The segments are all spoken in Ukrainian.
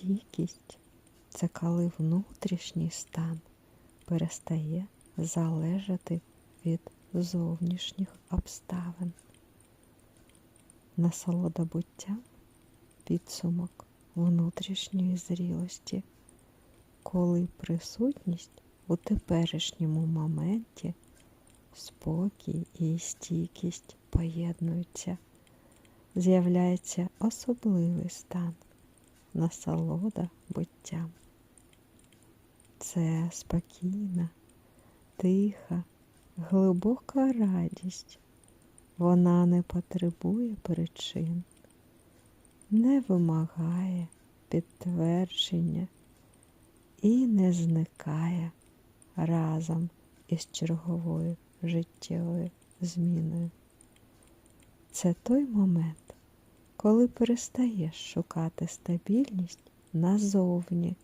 Стійкість це коли внутрішній стан перестає залежати від зовнішніх обставин. Насолода буття підсумок внутрішньої зрілості, коли присутність у теперішньому моменті, спокій і стійкість поєднуються, з'являється особливий стан, насолода буттям. Це спокійна, тиха, глибока радість. Вона не потребує причин, не вимагає підтвердження і не зникає разом із черговою життєвою зміною. Це той момент, коли перестаєш шукати стабільність назовні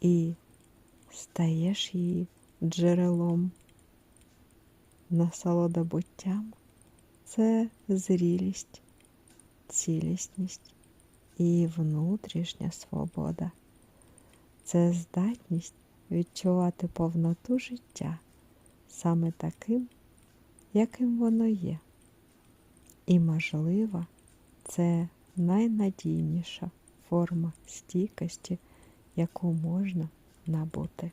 і стаєш її джерелом. Насолода буттям це зрілість, цілісність і внутрішня свобода. Це здатність відчувати повноту життя саме таким, яким воно є. І, можливо, це найнадійніша форма стійкості, яку можна набути.